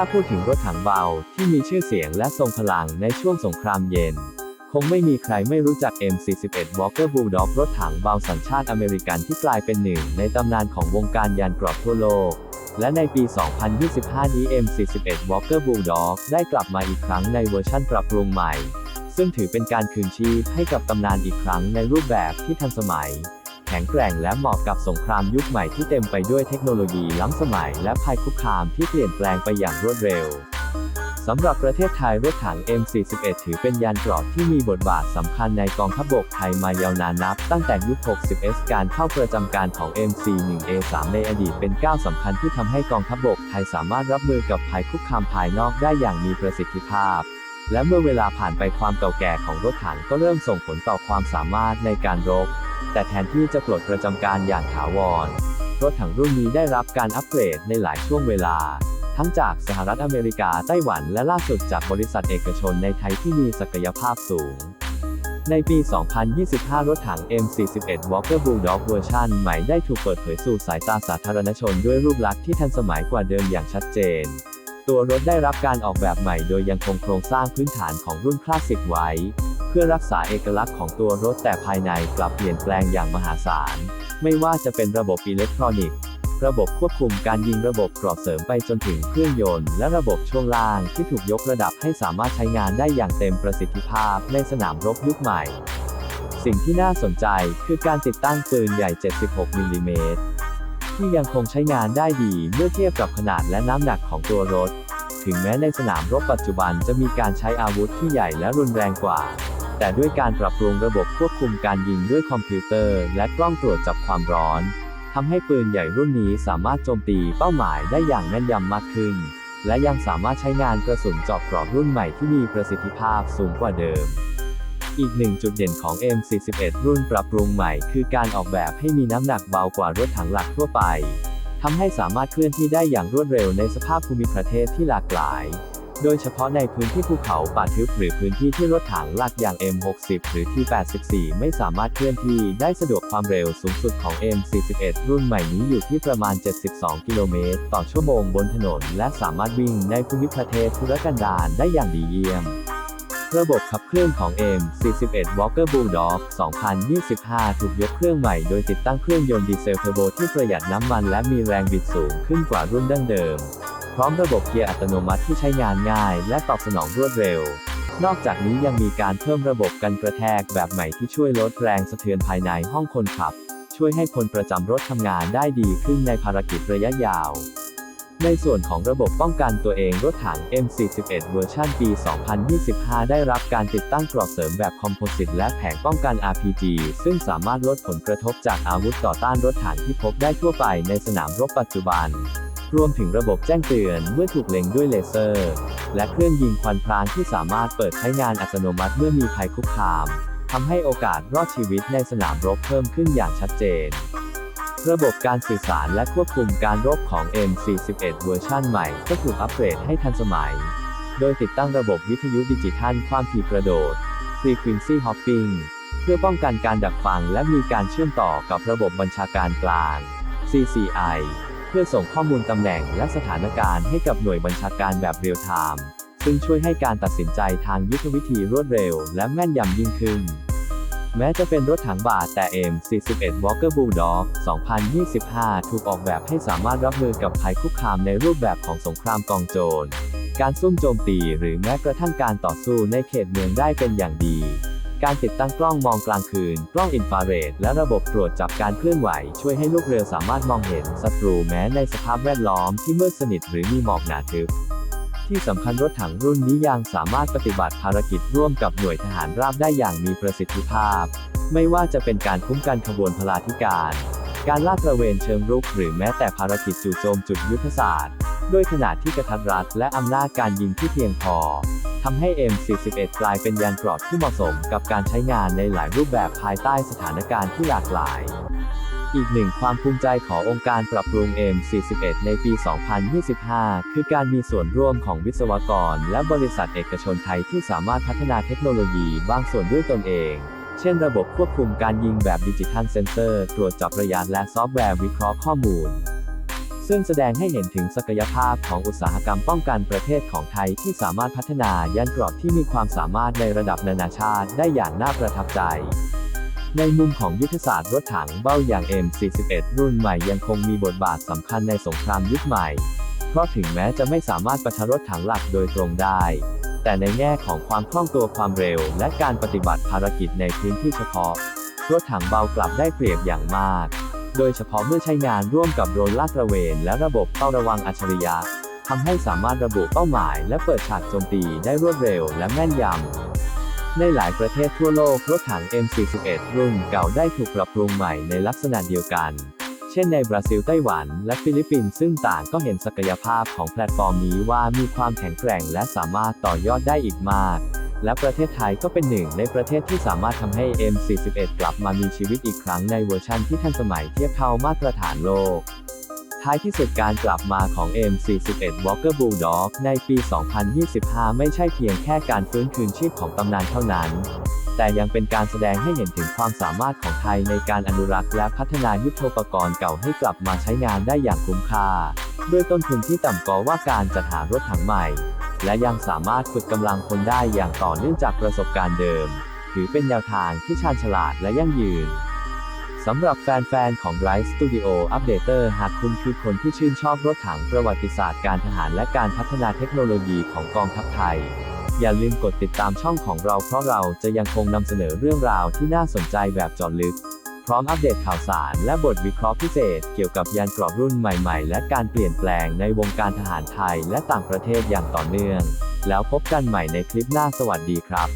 ถ้าพูดถึงรถถังเบาที่มีชื่อเสียงและทรงพลังในช่วงสงครามเย็น คงไม่มีใครไม่รู้จัก M41 Walker Bulldog รถถังเบาสัญชาติอเมริกันที่กลายเป็นหนึ่งในตำนานของวงการยานเกรอบทั่วโลก และในปี 2025 นี้ M41 Walker Bulldog ได้กลับมาอีกครั้งในเวอร์ชั่นปรับปรุงใหม่ ซึ่งถือเป็นการคืนชีพให้กับตำนานอีกครั้งในรูปแบบที่ทันสมัย แข็งแกร่งและเหมาะกับสงครามยุคใหม่ที่เต็มไปด้วยเทคโนโลยีล้ำสมัย และภัยคุกคามที่เปลี่ยนแปลงไปอย่างรวดเร็วสำหรับประเทศไทยรถถัง M41 ถือเป็นยานเกราะที่มีบทบาทสำคัญในกองทัพบกไทยมายาวนานนับ ตั้งแต่ยุค 60S การเข้าประจำการของ MC1A3 ในอดีตเป็นก้าวสำคัญที่ทำให้กองทัพบกไทยสามารถรับมือกับภัยคุกคามภายนอกได้อย่างมีประสิทธิภาพ และเมื่อเวลาผ่านไปความเก่าแก่ของรถถังก็เริ่มส่งผลต่อความสามารถในการรบ แต่แทนที่จะปลดประจำการอย่างถาวร รถถังรุ่นนี้ได้รับการอัปเกรดในหลายช่วงเวลา ทั้งจากสหรัฐอเมริกาไต้หวันและล่าสุดจากบริษัทเอกชนในไทยที่มีศักยภาพสูง ในปี 2025 รถถัง M41 Walker Bulldog เวอร์ชันใหม่ได้ถูกเปิดเผยสู่สายตาสาธารณชนด้วยรูปลักษณ์ที่ทันสมัยกว่าเดิมอย่างชัดเจน ตัวรถได้รับการออกแบบใหม่โดยยังคงโครงสร้างพื้นฐานของรุ่นคลาสสิกไว้ เพื่อรักษาเอกลักษณ์ของตัวรถแต่ภายในกลับเปลี่ยนแปลงอย่างมหาศาล ไม่ว่าจะเป็นระบบอิเล็กทรอนิกส์ระบบควบคุมการยิงระบบกรอบเสริมไปจนถึงเครื่องยนต์ และระบบช่วงล่างที่ถูกยกระดับให้สามารถใช้งานได้อย่างเต็มประสิทธิภาพในสนามรบยุคใหม่ สิ่งที่น่าสนใจคือการติดตั้งปืนใหญ่ 76 มิลลิเมตรที่ยังคงใช้งานได้ดีเมื่อเทียบกับขนาดและน้ำหนักของตัวรถ ถึงแม้ในสนามรบปัจจุบันจะมีการใช้อาวุธที่ใหญ่และรุนแรงกว่า แต่ด้วยการปรับปรุงระบบควบคุมการยิงด้วยคอมพิวเตอร์ และกล้องตรวจจับความร้อนทำให้ปืนใหญ่รุ่นนี้สามารถโจมตีเป้าหมายได้อย่างแม่นยำมากขึ้น และยังสามารถใช้งานกระสุนเจาะกรอบรุ่นใหม่ที่มีประสิทธิภาพสูงกว่าเดิม อีกหนึ่งจุดเด่นของ M41 รุ่นปรับปรุงใหม่ คือการออกแบบให้มีน้ำหนักเบากว่ารถถังหลักทั่วไปทำให้สามารถเคลื่อนที่ได้อย่างรวดเร็วในสภาพภูมิประเทศที่หลากหลาย โดยเฉพาะในพื้นที่ภูเขาป่าทึบหรือพื้นที่ที่รถถังลักอย่าง M60 หรือ T84 ไม่สามารถเคลื่อนที่ได้สะดวกความเร็วสูงสุดของ M41 รุ่นใหม่นี้อยู่ที่ประมาณ 72 กิโลเมตรต่อชั่วโมงบนถนน และสามารถวิ่งในภูมิประเทศทุรกันดารได้อย่างดีเยี่ยมระบบขับเคลื่อนของ M41 Walker Bulldog 2025 ถูกยกเครื่องใหม่โดยติดตั้งเครื่องยนต์ดีเซลเทอร์โบที่ประหยัดน้ำมันและมีแรงบิดสูงขึ้นกว่ารุ่นดั้งเดิม ร้อมระบบเกียร์อัตโนมัติที่ใช้งานง่าย และตอบสนองรวดเร็ว นอกจากนี้ยังมีการเพิ่มระบบกันกระแทกแบบใหม่ที่ช่วยลดแรงสะเทือนภายในห้องคนขับ ช่วยให้คนประจำรถทำงานได้ดีขึ้นในภารกิจระยะยาว ในส่วนของระบบป้องกันตัวเองรถถัง M41 เวอร์ชันปี 2025 ได้รับการติดตั้งกรอบเสริมแบบคอมโพสิตและแผงป้องกัน RPG ซึ่งสามารถลดผลกระทบจากอาวุธต่อต้านรถถังที่พบได้ทั่วไปในสนามรบปัจจุบัน รวมถึงระบบแจ้งเตือนเมื่อถูกเล็งด้วยเลเซอร์ และเครื่องยิงควันพรางที่สามารถเปิดใช้งานอัตโนมัติเมื่อมีภัยคุกคามทำให้โอกาสรอดชีวิตในสนามรบเพิ่มขึ้นอย่างชัดเจน ระบบการสื่อสารและควบคุมการรบของ M41 เวอร์ชันใหม่ก็ถูกอัปเกรดให้ทันสมัย โดยติดตั้งระบบวิทยุดิจิทัลความถี่กระโดด Frequency Hopping เพื่อป้องกันการดักฟังและมีการเชื่อมต่อกับระบบบัญชาการกลาง CCI เพื่อส่งข้อมูลตำแหน่งและสถานการณ์ให้กับหน่วยบัญชาการแบบเรียลไทม์ซึ่งช่วยให้การตัดสินใจทางยุทธวิธีรวดเร็ว และแม่นยำยิ่งขึ้น แม้จะเป็นรถถังบาทแต่ M41 Walker Bulldog 2025 ถูกออกแบบให้สามารถรับมือกับภัยคุกคามในรูปแบบของสงครามกองโจร การซุ่มโจมตีหรือแม้กระทั่งการต่อสู้ในเขตเมืองได้เป็นอย่างดี การติดตั้งกล้องมองกลางคืน กล้องอินฟราเรด และระบบตรวจจับการเคลื่อนไหว ช่วยให้ลูกเรือสามารถมองเห็นศัตรูแม้ในสภาพแวดล้อมที่มืดสนิทหรือมีหมอกหนาทึบ ที่สำคัญรถถังรุ่นนี้ยังสามารถปฏิบัติภารกิจร่วมกับหน่วยทหารราบได้อย่างมีประสิทธิภาพ ไม่ว่าจะเป็นการคุ้มกันขบวนพลาธิการ การลาดตระเวนเชิงรุก หรือแม้แต่ภารกิจจู่โจมจุดยุทธศาสตร์ ด้วยขนาดที่กระทัดรัดและอำนาจการยิงที่เพียงพอ ทำให้ M41 กลายเป็นยานเกราะที่เหมาะสมกับการใช้งานในหลายรูปแบบภายใต้สถานการณ์ที่หลากหลาย อีกหนึ่งความภูมิใจขององค์การปรับปรุง M41 ในปี 2025 คือการมีส่วนร่วมของวิศวกร และบริษัทเอกชนไทยที่สามารถพัฒนาเทคโนโลยีบางส่วนด้วยตนเองเช่นระบบควบคุมการยิงแบบดิจิทัลเซนเซอร์ ตรวจจับระยะและซอฟต์แวร์วิเคราะห์ข้อมูล ซึ่งแสดงให้เห็นถึงศักยภาพของอุตสาหกรรมป้องกันประเทศของไทยที่สามารถพัฒนายานเกรอบที่มีความสามารถในระดับนานาชาติได้อย่างน่าประทับใจในมุมของยุทธศาสตร์รถถังเบ้าอย่าง M41 รุ่นใหม่ยังคงมีบทบาทสำคัญในสงครามยุคใหม่ เพราะถึงแม้จะไม่สามารถปะทะรถถังหลักโดยตรงได้ แต่ในแง่ของความคล่องตัวความเร็ว และการปฏิบัติภารกิจในพื้นที่เฉพาะ รถถังเบากลับได้เปรียบอย่างมาก โดยเฉพาะเมื่อใช้งานร่วมกับโดรนลาดตระเวน และระบบเฝ้าระวังอัจฉริยะทำให้สามารถระบุเป้าหมาย และเปิดฉากโจมตีได้รวดเร็วและแม่นยำ ในหลายประเทศทั่วโลกรถถัง M41 รุ่นเก่าได้ถูกปรับปรุงใหม่ในลักษณะเดียวกัน เช่นในบราซิลไต้หวัน และฟิลิปปินส์ซึ่งต่างก็เห็นศักยภาพของแพลตฟอร์มนี้ว่ามีความแข็งแกร่งและสามารถต่อยอดได้อีกมาก และประเทศไทยก็เป็นหนึ่งในประเทศที่สามารถทำให้ M41 กลับมามีชีวิตอีกครั้งในเวอร์ชันที่ทันสมัยเทียบเท่ามาตรฐานโลก ท้ายที่สุดการกลับมาของ M41 Walker Bulldog ในปี 2025 ไม่ใช่เพียงแค่การฟื้นคืนชีพของตำนานเท่านั้นแต่ยังเป็นการแสดงให้เห็นถึงความสามารถของไทยในการอนุรักษ์และพัฒนายุทโธปกรณ์เก่าให้กลับมาใช้งานได้อย่างคุ้มค่า ด้วยต้นทุนที่ต่ำกว่าการจัดหารถถังใหม่ และยังสามารถฝึกกำลังคนได้อย่างต่อเนื่องจากประสบการณ์เดิม ถือเป็นแนวทางที่ชาญฉลาดและยั่งยืนสำหรับแฟนๆ ของ Bright Studio Updater หากคุณคือคนที่ชื่นชอบรถถังประวัติศาสตร์การทหารและการพัฒนาเทคโนโลยีของกองทัพไทย อย่าลืมกดติดตามช่องของเราเพราะเราจะยังคงนำเสนอเรื่องราวที่น่าสนใจแบบจาะลึก พร้อมอัปเดตข่าวสารและบทวิเคราะห์พิเศษ เกี่ยวกับยานกรอบรุ่นใหม่ๆ และการเปลี่ยนแปลงในวงการทหารไทยและต่างประเทศอย่างต่อเนื่อง แล้วพบกันใหม่ในคลิปหน้าสวัสดีครับ